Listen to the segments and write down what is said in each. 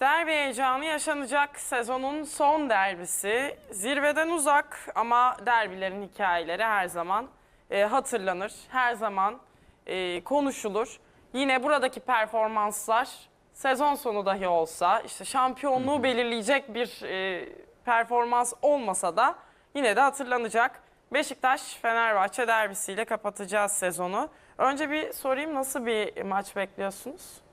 Derbi heyecanı yaşanacak sezonun son derbisi. Zirveden uzak ama derbilerin hikayeleri her zaman e, hatırlanır. Her zaman e, konuşulur. Yine buradaki performanslar sezon sonu dahi olsa işte şampiyonluğu belirleyecek bir e, performans olmasa da yine de hatırlanacak. Beşiktaş-Fenerbahçe derbisiyle kapatacağız sezonu. Önce bir sorayım nasıl bir maç bekliyorsunuz?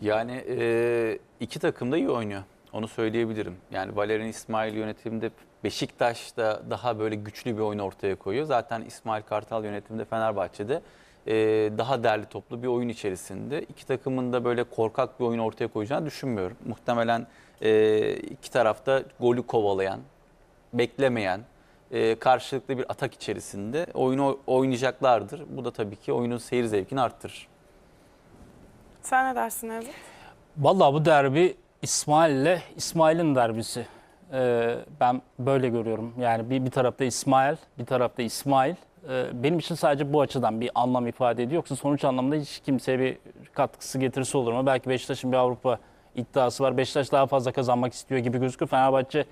Yani e, iki takım da iyi oynuyor. Onu söyleyebilirim. Yani Valerian İsmail yönetiminde Beşiktaş'ta daha böyle güçlü bir oyun ortaya koyuyor. Zaten İsmail Kartal yönetiminde Fenerbahçe'de e, daha derli toplu bir oyun içerisinde. İki takımın da böyle korkak bir oyun ortaya koyacağını düşünmüyorum. Muhtemelen e, iki tarafta golü kovalayan, beklemeyen, e, karşılıklı bir atak içerisinde oyunu oynayacaklardır. Bu da tabii ki oyunun seyir zevkini arttırır. Sen ne dersin Nevzat? Vallahi bu derbi İsmail'le İsmail'in derbisi. Ee, ben böyle görüyorum. Yani bir, bir tarafta İsmail, bir tarafta İsmail. Ee, benim için sadece bu açıdan bir anlam ifade ediyor. Yoksa sonuç anlamında hiç kimseye bir katkısı getirisi olur mu? Belki Beşiktaş'ın bir Avrupa iddiası var. Beşiktaş daha fazla kazanmak istiyor gibi gözüküyor. Fenerbahçe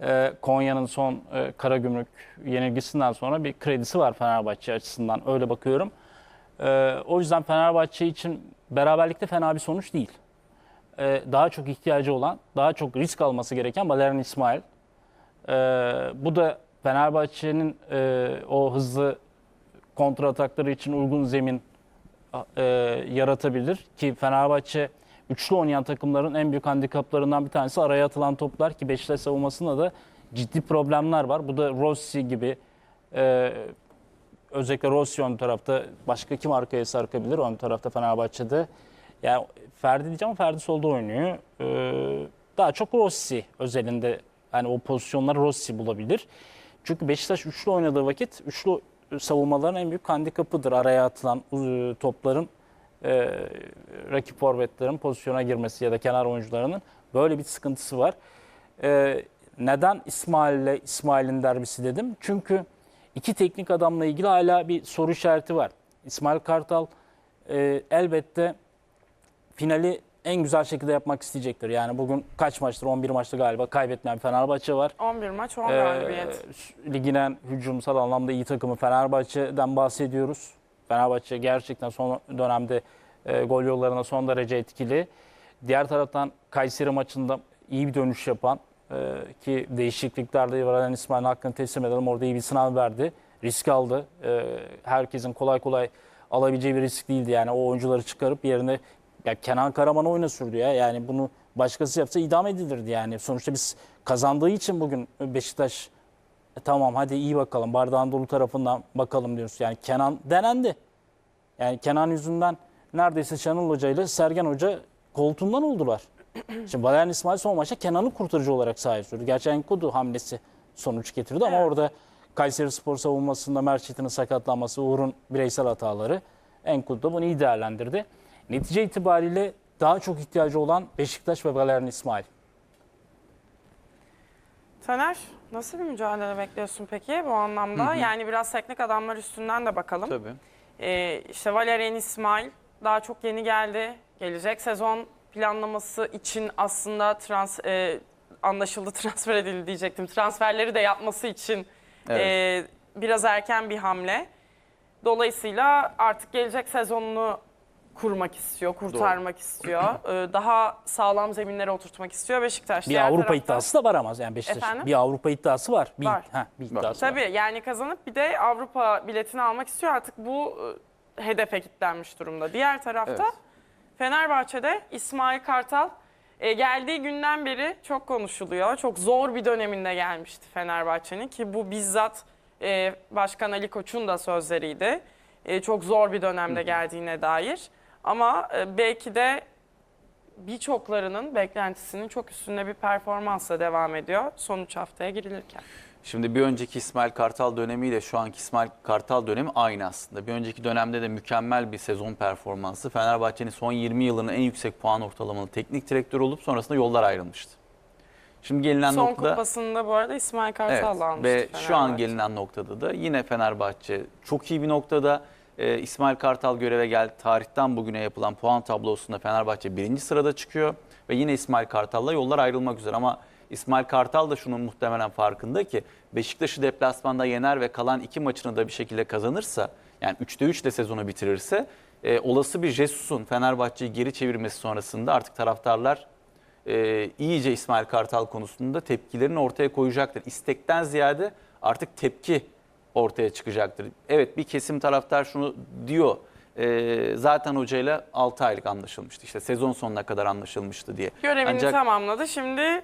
e, Konya'nın son e, Karagümrük yenilgisinden sonra bir kredisi var Fenerbahçe açısından. Öyle bakıyorum. Ee, o yüzden Fenerbahçe için beraberlikte fena bir sonuç değil. Ee, daha çok ihtiyacı olan, daha çok risk alması gereken Valerian İsmail. Ee, bu da Fenerbahçe'nin e, o hızlı kontra atakları için uygun zemin e, yaratabilir. Ki Fenerbahçe üçlü oynayan takımların en büyük handikaplarından bir tanesi araya atılan toplar ki Beşiktaş savunmasında da ciddi problemler var. Bu da Rossi gibi e, özellikle Rossi ön tarafta başka kim arkaya sarkabilir ön tarafta Fenerbahçe'de. Yani Ferdi diyeceğim ama Ferdi solda oynuyor. Ee, daha çok Rossi özelinde hani o pozisyonları Rossi bulabilir. Çünkü Beşiktaş üçlü oynadığı vakit üçlü savunmaların en büyük handikapıdır. Araya atılan e, topların e, rakip forvetlerin pozisyona girmesi ya da kenar oyuncularının böyle bir sıkıntısı var. E, neden İsmail'le İsmail'in derbisi dedim? Çünkü iki teknik adamla ilgili hala bir soru işareti var. İsmail Kartal e, elbette finali en güzel şekilde yapmak isteyecektir. Yani bugün kaç maçtır? 11 maçta galiba kaybetmeyen Fenerbahçe var. 11 maç 10 Ee, galibiyet. ligin en hücumsal anlamda iyi takımı Fenerbahçe'den bahsediyoruz. Fenerbahçe gerçekten son dönemde e, gol yollarına son derece etkili. Diğer taraftan Kayseri maçında iyi bir dönüş yapan e, ki değişikliklerde Valerian İsmail'in hakkını teslim edelim. Orada iyi bir sınav verdi. Risk aldı. E, herkesin kolay kolay alabileceği bir risk değildi. Yani o oyuncuları çıkarıp yerine ya Kenan Karaman'ı oyuna sürdü ya. Yani bunu başkası yapsa idam edilirdi yani. Sonuçta biz kazandığı için bugün Beşiktaş e, tamam hadi iyi bakalım bardağın dolu tarafından bakalım diyoruz. Yani Kenan denendi. Yani Kenan yüzünden neredeyse Şenol Hoca ile Sergen Hoca koltuğundan oldular. Şimdi Valerian İsmail son maçta Kenan'ı kurtarıcı olarak sahaya sürdü. Gerçi Enkudu hamlesi sonuç getirdi ama Evet. orada Kayseri Spor savunmasında Merçet'in sakatlanması, Uğur'un bireysel hataları Enkudu da bunu iyi değerlendirdi. Netice itibariyle daha çok ihtiyacı olan Beşiktaş ve Valerian İsmail. Taner nasıl bir mücadele bekliyorsun peki bu anlamda? Yani biraz teknik adamlar üstünden de bakalım. Tabii. Ee, işte Valerian İsmail daha çok yeni geldi. Gelecek sezon planlaması için aslında trans e, anlaşıldı transfer edildi diyecektim. Transferleri de yapması için Evet. e, biraz erken bir hamle. Dolayısıyla artık gelecek sezonunu kurmak istiyor, kurtarmak istiyor. Ee, daha sağlam zeminlere oturtmak istiyor Beşiktaş. Bir Diğer Avrupa tarafta- iddiası da var ama yani Beşiktaş. Efendim? Bir Avrupa iddiası var. Bir, Var. heh, bir Var. iddiası var. Tabii yani kazanıp bir de Avrupa biletini almak istiyor. Artık bu e, hedefe kilitlenmiş durumda. Diğer tarafta Evet. Fenerbahçe'de İsmail Kartal e, geldiği günden beri çok konuşuluyor. Çok zor bir döneminde gelmişti Fenerbahçe'nin ki bu bizzat e, Başkan Ali Koç'un da sözleriydi. E, çok zor bir dönemde geldiğine dair. Ama e, belki de birçoklarının beklentisinin çok üstünde bir performansla devam ediyor sonuç haftaya girilirken. Şimdi bir önceki İsmail Kartal dönemiyle şu anki İsmail Kartal dönemi aynı aslında. Bir önceki dönemde de mükemmel bir sezon performansı. Fenerbahçe'nin son 20 yılının en yüksek puan ortalamalı teknik direktörü olup sonrasında yollar ayrılmıştı. Şimdi gelinen Son noktada kupasında bu arada İsmail evet, Kartal'la almıştı ve şu an gelinen noktada da yine Fenerbahçe çok iyi bir noktada. Ee, İsmail Kartal göreve geldi. Tarihten bugüne yapılan puan tablosunda Fenerbahçe birinci sırada çıkıyor. Ve yine İsmail Kartal'la yollar ayrılmak üzere ama İsmail Kartal da şunun muhtemelen farkında ki Beşiktaş'ı deplasmanda yener ve kalan iki maçını da bir şekilde kazanırsa yani 3'te 3 ile sezonu bitirirse e, olası bir Jesus'un Fenerbahçe'yi geri çevirmesi sonrasında artık taraftarlar e, iyice İsmail Kartal konusunda tepkilerini ortaya koyacaktır. İstekten ziyade artık tepki ortaya çıkacaktır. Evet bir kesim taraftar şunu diyor. e, zaten hocayla 6 aylık anlaşılmıştı. İşte sezon sonuna kadar anlaşılmıştı diye. Görevini Ancak tamamladı. Şimdi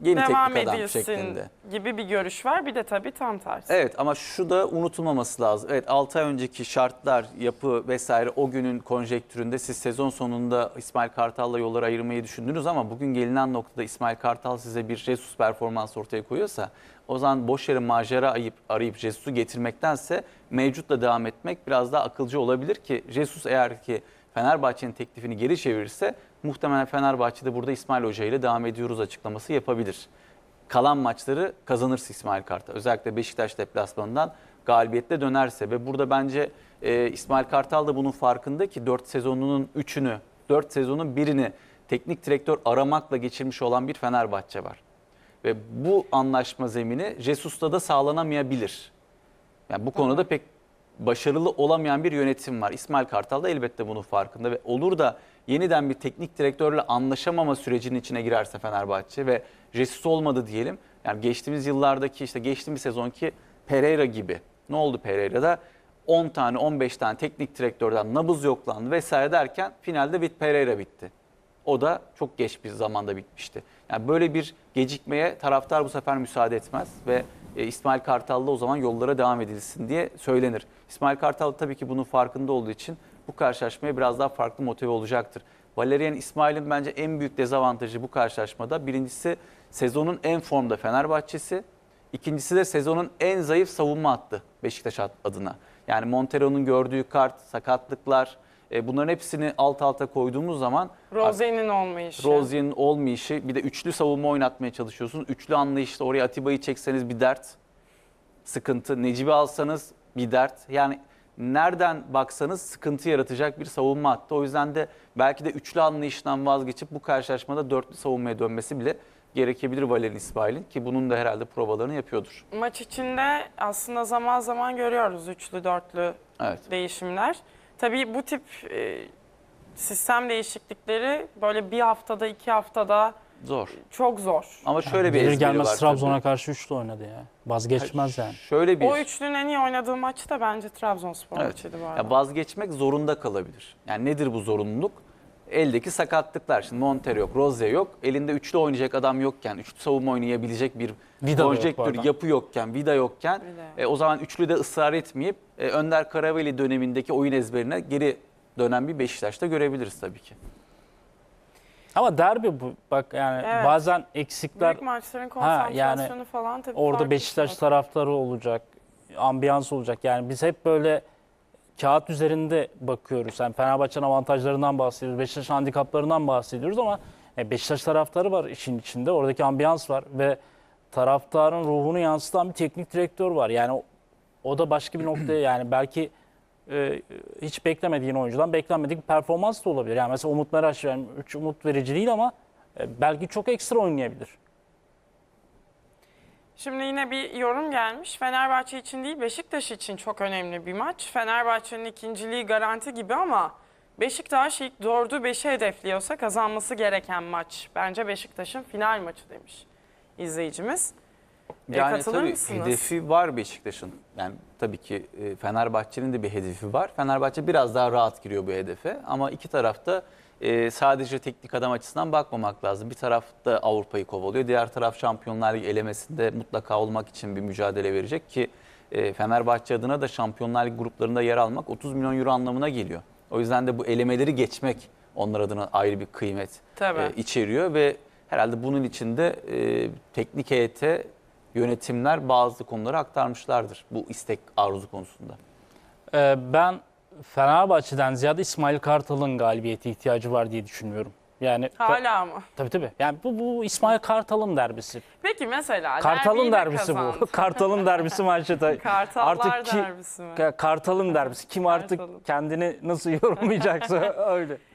yeni devam teknik adam edilsin şeklinde. gibi bir görüş var. Bir de tabii tam tersi. Evet ama şu da unutulmaması lazım. Evet 6 ay önceki şartlar, yapı vesaire o günün konjektüründe siz sezon sonunda İsmail Kartal'la yolları ayırmayı düşündünüz ama bugün gelinen noktada İsmail Kartal size bir Jesus performans ortaya koyuyorsa o zaman boş yere macera ayıp, arayıp Jesus'u getirmektense mevcutla devam etmek biraz daha akılcı olabilir ki Jesus eğer ki Fenerbahçe'nin teklifini geri çevirirse muhtemelen Fenerbahçe'de burada İsmail Hoca ile devam ediyoruz açıklaması yapabilir kalan maçları kazanırsa İsmail Kartal. Özellikle Beşiktaş deplasmanından galibiyetle dönerse ve burada bence e, İsmail Kartal da bunun farkında ki 4 sezonunun 3'ünü, 4 sezonun birini teknik direktör aramakla geçirmiş olan bir Fenerbahçe var. Ve bu anlaşma zemini Jesus'ta da sağlanamayabilir. Yani bu konuda pek başarılı olamayan bir yönetim var. İsmail Kartal da elbette bunun farkında ve olur da yeniden bir teknik direktörle anlaşamama sürecinin içine girerse Fenerbahçe ve Jesus olmadı diyelim. Yani geçtiğimiz yıllardaki işte geçtiğimiz sezonki Pereira gibi. Ne oldu Pereira'da? 10 tane 15 tane teknik direktörden nabız yoklandı vesaire derken finalde bit Pereira bitti. O da çok geç bir zamanda bitmişti. Yani böyle bir gecikmeye taraftar bu sefer müsaade etmez ve e, İsmail Kartal'la o zaman yollara devam edilsin diye söylenir. İsmail Kartal tabii ki bunun farkında olduğu için bu karşılaşmaya biraz daha farklı motive olacaktır. Valerian İsmail'in bence en büyük dezavantajı bu karşılaşmada birincisi sezonun en formda Fenerbahçesi, ikincisi de sezonun en zayıf savunma hattı Beşiktaş adına. Yani Montero'nun gördüğü kart, sakatlıklar e, bunların hepsini alt alta koyduğumuz zaman Rose'nin olmayışı. Rozier'in olmayışı bir de üçlü savunma oynatmaya çalışıyorsunuz. Üçlü anlayışla oraya Atiba'yı çekseniz bir dert, sıkıntı. Necip'i alsanız bir dert. Yani nereden baksanız sıkıntı yaratacak bir savunma hattı. O yüzden de belki de üçlü anlayıştan vazgeçip bu karşılaşmada dörtlü savunmaya dönmesi bile gerekebilir Valeri İsmail'in ki bunun da herhalde provalarını yapıyordur. Maç içinde aslında zaman zaman görüyoruz üçlü dörtlü Evet. değişimler. Tabii bu tip e, sistem değişiklikleri böyle bir haftada iki haftada Zor. çok zor. Ama şöyle bir Gelir ezberi gelmez var. Trabzon'a tabii. karşı üçlü oynadı ya. Vazgeçmez yani. Şöyle bir O üçlünün en iyi oynadığı maçı da bence Trabzonspor Evet. maçıydı bu arada. Ya vazgeçmek zorunda kalabilir. Yani nedir bu zorunluluk? Eldeki sakatlıklar. Şimdi Montero yok, Rozier yok. Elinde üçlü oynayacak adam yokken, üçlü savunma oynayabilecek bir Vida yok konjektür, arada. yapı yokken, vida yokken Vida yok. e, o zaman üçlü de ısrar etmeyip e, Önder Karaveli dönemindeki oyun ezberine geri dönen bir Beşiktaş'ta görebiliriz tabii ki. Ama derbi bu. Bak yani Evet. bazen eksikler Büyük maçların Ha, yani konsantrasyonu falan tabii orada Beşiktaş taraftarı olacak. Ambiyans olacak. Yani biz hep böyle kağıt üzerinde bakıyoruz. Yani Fenerbahçe'nin avantajlarından bahsediyoruz. Beşiktaş'ın handikaplarından bahsediyoruz ama e, Beşiktaş taraftarı var işin içinde. Oradaki ambiyans var ve taraftarın ruhunu yansıtan bir teknik direktör var. Yani o, o da başka bir noktaya yani belki e, hiç beklemediğin oyuncudan beklenmedik bir performans da olabilir. Yani mesela Umut Meraş yani üç umut verici değil ama e, belki çok ekstra oynayabilir. Şimdi yine bir yorum gelmiş. Fenerbahçe için değil Beşiktaş için çok önemli bir maç. Fenerbahçe'nin ikinciliği garanti gibi ama Beşiktaş ilk 4'ü 5'e hedefliyorsa kazanması gereken maç. Bence Beşiktaş'ın final maçı demiş izleyicimiz. E, Yani katılır tabii mısınız? hedefi var Beşiktaş'ın. Yani tabii ki e, Fenerbahçe'nin de bir hedefi var. Fenerbahçe biraz daha rahat giriyor bu hedefe ama iki tarafta e, sadece teknik adam açısından bakmamak lazım. Bir taraf da Avrupa'yı kovalıyor. Diğer taraf Şampiyonlar Ligi elemesinde mutlaka olmak için bir mücadele verecek ki e, Fenerbahçe adına da Şampiyonlar Ligi gruplarında yer almak 30 milyon euro anlamına geliyor. O yüzden de bu elemeleri geçmek onlar adına ayrı bir kıymet Tabii. e, içeriyor ve herhalde bunun içinde e, teknik heyete yönetimler bazı konuları aktarmışlardır bu istek arzu konusunda. Ee, ben Fenerbahçe'den ziyade İsmail Kartal'ın galibiyete ihtiyacı var diye düşünüyorum. Yani Hala mı? tabii tabii. Yani bu, bu İsmail Kartal'ın derbisi. Peki mesela Kartal'ın de derbisi kazandı. bu. Kartal'ın derbisi maçta. Kartallar derbisi mi? Ka- Kartal'ın derbisi. Kim artık Kartal'ın. kendini nasıl yorumlayacaksa öyle.